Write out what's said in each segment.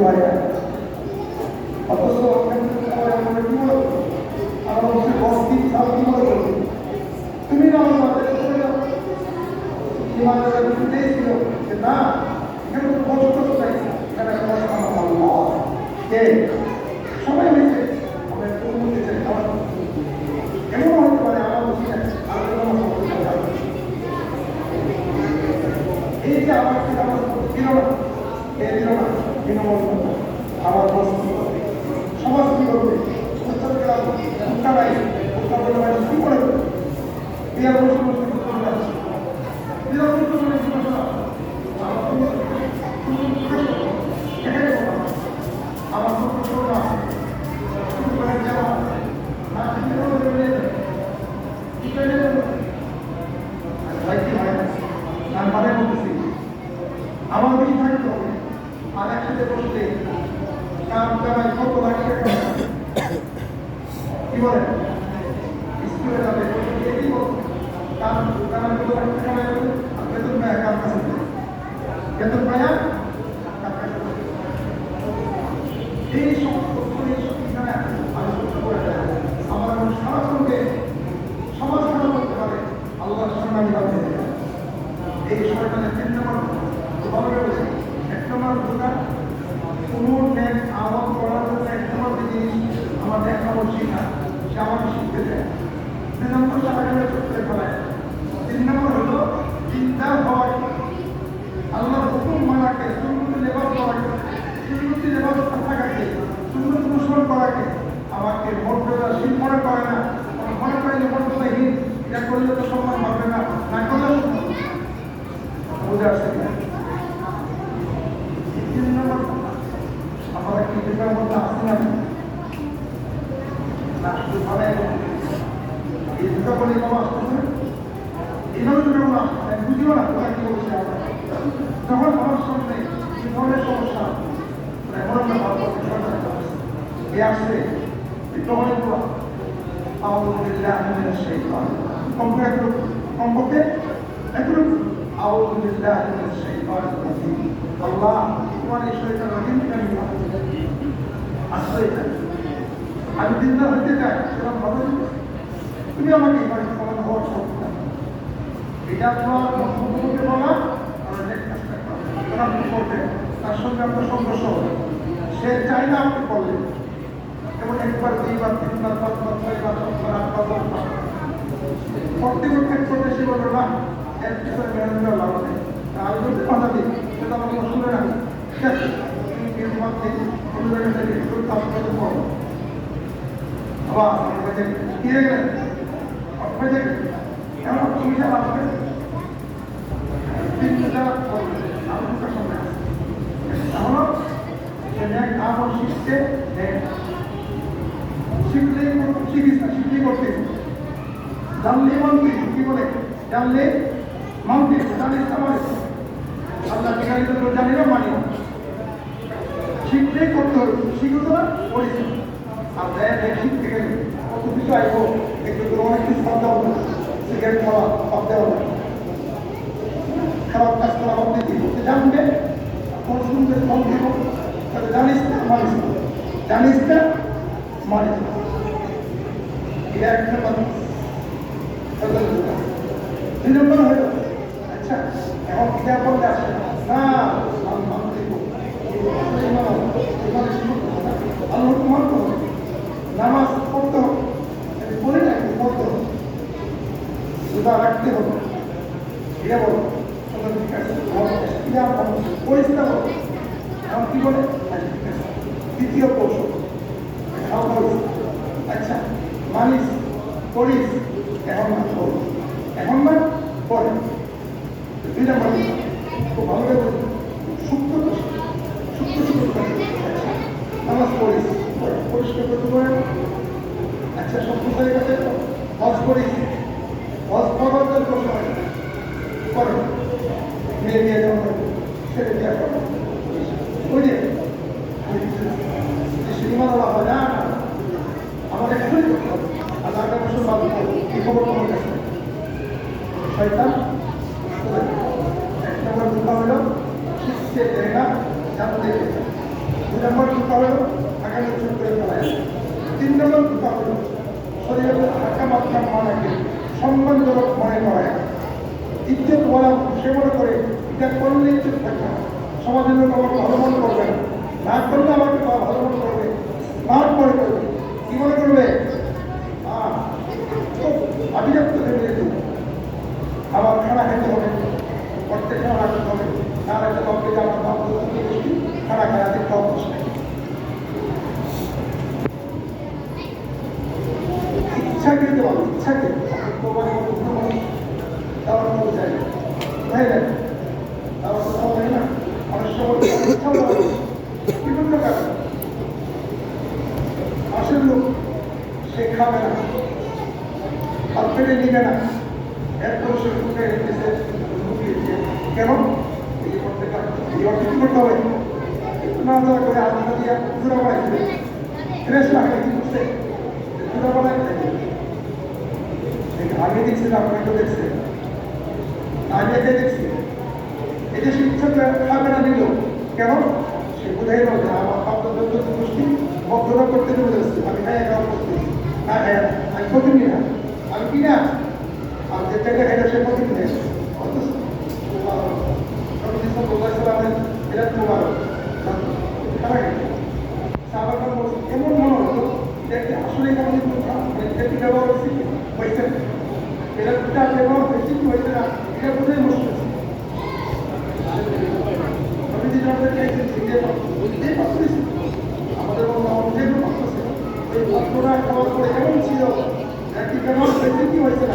ভাইরা অথচ আমরা বলছি বস্তি চাল কি বলব তুমি না আমার মাথায় চলে যাও। ইমানদার কিছু দিয়েছিল যে, না কষ্ট চাই কষ্ট সবাই মিলে আমরা একটু উন্নতি চাই খাবার এমন হতে পারে আমার উচিত আলোচনা করতে হবে এই যে আমার কি আমার দিল না এ দিল না বিনমন আমার বস্তু সমাজ কি? করবে উত্তর উত্তর বিয়ার বসে বসে উত্তর যাচ্ছে বিয়ার বসে বসে উত্তর যাচ্ছে এখানে কথা আমার ছোট ছোট না শুধু করে যাওয়া না কি করে কি করে ভাই কি ভাই আমি ভাবে বলতেছি আমার বেশি থাকতে হবে আর একসাথে বসলে কাম কামাই কত লাখ টাকা কি বলেন স্কুলে যাবে দিয়ে দিব কাম কামাই কত লাখ টাকা কামাই করবে আর বেতন পায় কাম কাছে দেবে। বেতন পায় কাম কাছে দেবে। এই সমস্ত এই এখানে আলোচনা করে দেয় আমার সমাজকে সমাজ খারাপ করতে পারে আল্লাহর সম্মানী বাদ দিয়ে দেয়। এই শয়তানের তিন নম্বর ভালো বলেছে আমাকে শিখতে দেয় তিন নম্বর হলো চিন্তা হয়। আল্লাহর হুকুম মানাকে, সুন্নতি লেবাস করাকে, সুন্নতি লেবাস থাকাকে সুন্নত অনুসরণ করাকে, আমাকে মর্যাদাশীল করে না। মনে করে যে মর্যাদাহীন এটা করলে তো সম্মান পাবে না না করলে সম্মান বুঝে আসছে কিনা? এই তিন নম্বর কথা। আমরা কি যেটার মধ্যে আসছি না না শুধু ভাবে এই দুটো বলে বাবা আসতেছে না এইভাবে তুমি আমরা বুঝিও না কোথায় কি বলছে আমরা যখন আমার সামনে এই ধরনের সমস্যা এখন আমরা ভালো করতে সরকার এ আসছে শাইতান কমপক্ষে একটু কমপক্ষে একটু রাজিম আল্লাহ, তোমার এই শয়তান রাজিম আমি আশ্রয় আমি চিন্তা হতে চাই, সেরকম ভাবে তুমি আমাকে এবার ক্ষমা হওয়ার দাও। এটা তোমার বন্ধুকে বলা তার সঙ্গে আপনার সংঘর্ষ হবে সে চাই না আপনি করলেন এবং একবার দুইবার তিনবার পাঁচবার ছয়বার সাতবার আটবার দশবার কর্তৃপক্ষের করতে সে বলবে না। এর পিছনে মেনে নেওয়া লাভ নেই। যদি বাধা দিই সেটা আমার শুনে পারো আবার আমার কাছে গেলেন হয়ে এমন তুমি আসবে? আমার সামনে আসবে এমনও সে ন্যাক আমল শিখতে নেয় শিখলেই কোনো করতে জানলে মানতে কি বলে জানলে জানলে আমার আল্লাহ ঠিকানি তো জানি না, মানি। না শিখলেই করতে হবে। শিখতো না করিস আর দেয় শিখতে গেলে কত কিছু আইবো একটু অনেক কিছু ভাবতে হবে সিগারেট খাওয়া হবে খারাপ কাজ করা ভাবতে দিই জানবে? কোন ফোন দিব? তাহলে জানিস না, মানিস জানিস না, মানিস না এটা একটা মানুষ দুই নম্বর আচ্ছা এখন কিতাব পড়লে আসে না নামাজ পড়তে হবে না কিন্তু পড়তে হবে রোজা রাখতে হবে এটা বলো ঠিক আছে পরিষ্কার কি বলে আচ্ছা, ঠিক আছে দ্বিতীয় কৌশল খাওয়া পরিষ্কার আচ্ছা মানিস করিস এখন না করো এখন না পরে দুই নম্বর খুব ভালো করে বলি। সূক্ষ্ম তো সূক্ষ্ম সূক্ষ্ম করে। আচ্ছা, নামাজ পড়িস পরে পরিষ্কার করতে পারে আচ্ছা সব হয়ে গেছে হজ করিস হজ করার জন্য হয় করে মেয়ে বিয়ে দেওয়া ছেলে বিয়ে যে সিনেমা দেওয়া হয় না। আমাদের এখনই আর বাদ কি খবর তোমার কাছে শয়তান এক নম্বর দুঃখ হলো শিখতে দেয় না। দুই নম্বর জুতা হলো আগামী চুপ করে ফেলায় তিন নম্বর জুতা হলো সম্মানজনক মনে করায় ইজ্জত বলা সে মনে করে এটা করলে ইজ্জত থাকবে না। সমাজের লোক আমাকে ভালো মনে করবে না না করলে আমাকে তারা ভালো মনে করবে মান মনে করবে কি মনে করবে আভিজাত্য ভেবে যেত আবার খানা খেতে হবে প্রত্যেক খানা রাখতে হবে না রাখতে হবে যে আমার থেকে গোষ্ঠী খানা দেখতে অভ্যাস নেই ইচ্ছাকে দিতে পারব ইচ্ছাকে তোমার মতো কোনো মানুষ দেওয়ার মতো যায় না তাই না দেওয়ার কথা হয় না অনেক সময় ইচ্ছাও দেওয়া যায়। বিভিন্ন কারণ না হাত পেটে নিবে না কেন এই এই অর্থ কি করতে না যারা করে হাত দিয়ে বাড়াই আগে দেখছেন আপনাকে তো দেখছেন আগে কে দেখছি যে শিক্ষকরা খাবে না নিল কেন? সে বোঝাই না আমার দ্রব্য গোষ্ঠী বক্তব্য করতে চলে যাচ্ছে। আমি হ্যাঁ একা করতে খাই না। আমি ক্ষতি নি। আমি কি না? আর যে টাকা খাই সে তোমার বলছে এমন মনে এটা ব্যবহার হয়েছে হয়েছে না? এটা বোঝাই মুশকিল আমি যে আমাদের চাইছেন যে এই পাত্র আমাদের মতো আমাদের যে কোনো পাত্র ছিল এই পাত্রটা খাওয়ার পরে এমন ছিল একটি ব্যবহার হয়েছে কি হয়েছে না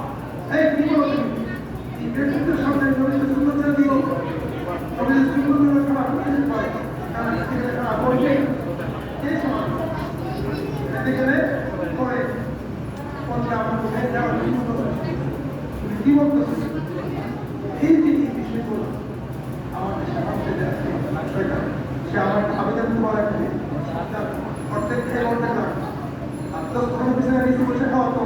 বুঝতে পেরেছি? এমন সারা নিজে করে গেছে লেখা গেছে আসলে তিনি বসে ছিলেন তোরা নাম অনেক বড় পরিবেশ আপনাকে আপনি করুন কত করুন করে না দেখবেন এমন এমন করে বসে আর সুন্দর হাবিবি আজ তোমাপা এই কি বলো তুমি এই ব্যক্তিত্বের সামনে নবীকে সুন্দর করে দিও নবীকে সুন্দর করে খারাপ করতে পারে কারণ এখানে খারাপ করবে এই সমাজ এখানে করে কোনটা আমার কোথায় যাওয়ার কি বলতেছে এই যে এই বিষয়গুলো আমাদের সাহায্যে যাচ্ছে সে আমার আবেদন তোমার রাখবে অর্ধেক নিচে বসে খাওয়া তো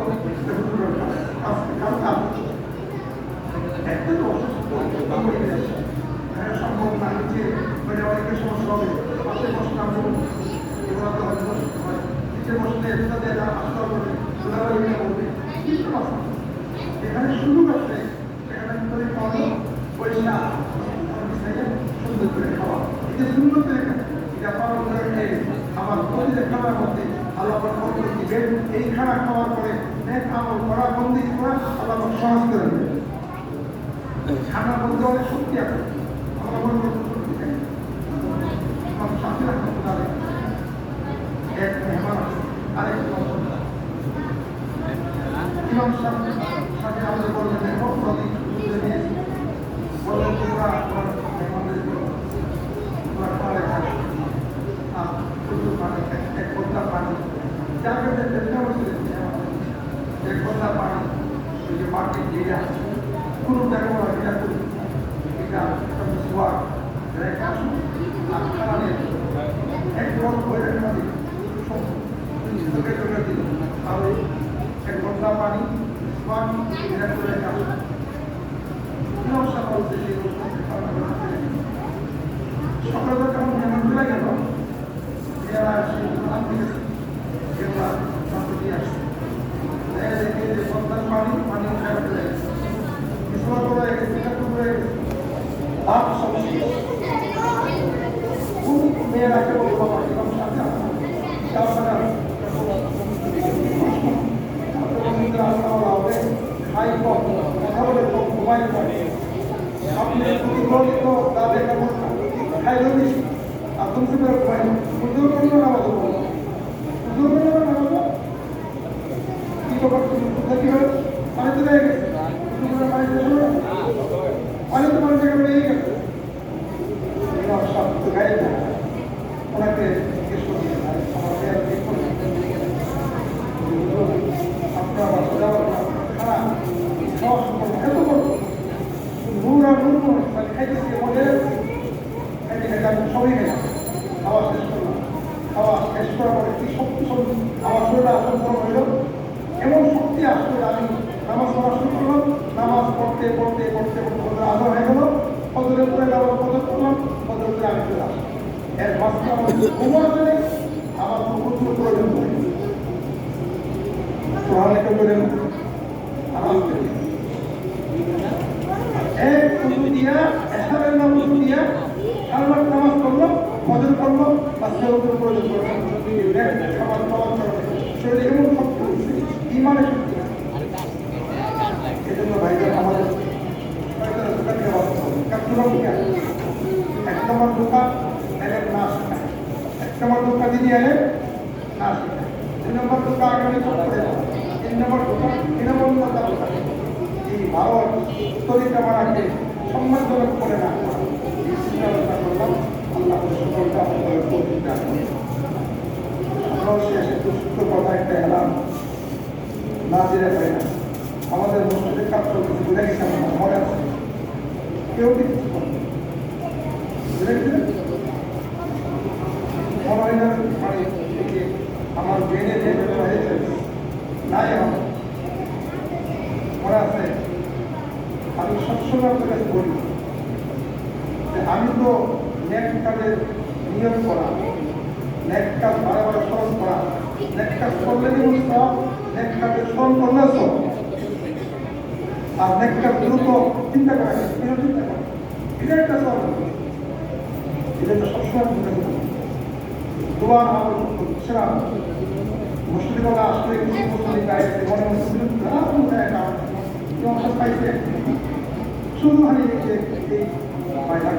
এখানে সুযোগ আছে সেখানে ভিতরে খাওয়ানো পয়সা সুন্দর করে খাওয়া যে সুন্দর করে এটা পালন করে আমার প্রতিটা খাবার মধ্যে আল্লাহ দিবেন এই খানা খাওয়ার পরে নেক আমল করা বন্দি করা, আল্লাহ সহজ করে দেবেন খানার মধ্যে আছে আমরা মনে করতে পারে এক মেহমান সাথে আমাদের খাওয়ালে আর শুধু পানি এক- ঘণ্টা পানি। যার এক ঘণ্টা পানি ওই যে দিয়ে আছে কোনো জায়গা বলা এটা করি এক বড় করে দিল চোখে চোখে দিল তাহলে এক ঘণ্টা পানি সোয়ার এটা করে সমস্যা ওনাকে হ্যাঁ এত করব নূর আর নূর মানে খাইতেছি ওদের খাইতে খাইতে আমি সবই খেলাম খাওয়া শেষ এমন শক্তি আসলে আমি নামাজ পড়া শুরু করলাম। নামাজ পড়তে পড়তে পড়তে পড়তে আলো হয়ে পরে আবার ফজর করলাম আমি চলে এর মাঝখানে আমার ঘুমার জন্য আমার প্রচুর প্রয়োজন পড়ে সোহানে করেন এক উজু দিয়া এসারের নাম উজু দিয়া কালমার নামাজ করল ফজর করল বা সেবকের প্রয়োজন করল খাবার খাবার শরীরে এমন শক্তি ইমানের শক্তি আছে। এজন্য ভাইজান আমাদের কয়েকটা দোকানকে বাঁচতে হবে কাস্টমার দোকান এক নম্বর দোকান এলে না শেখায় এক নম্বর দোকান যদি এলে না শেখায় দুই নম্বর আগামী তিন নম্বর তিন নম্বর দোকান এই ভারত তরিকা মারাকে সম্মানজনক করে না। আমরাও শেষে কথা, একটা এলাম না জেনে আমাদের মনে কেউ কিছু গেছে? মনে হয় মানে এই যে আমার ব্রেনে যে হয়েছে নাই মনে আমি সবসময় আমি তো নেক কাজের নিয়ম করা কাজ বারে স্মরণ করা কাজ সব নেক কাজের স্মরণ করলে আর কাজ দ্রুত চিন্তা করা চিন্তা এটা একটা সব এটা সবসময় আপনার বলি না ছিলাম মুসলিমরা আসলে কিছু মুসলিম গাইছে মনে মুসলিম কোনো যায় না অংশ পাইছে শুধু এই যে এই ভাই রাগ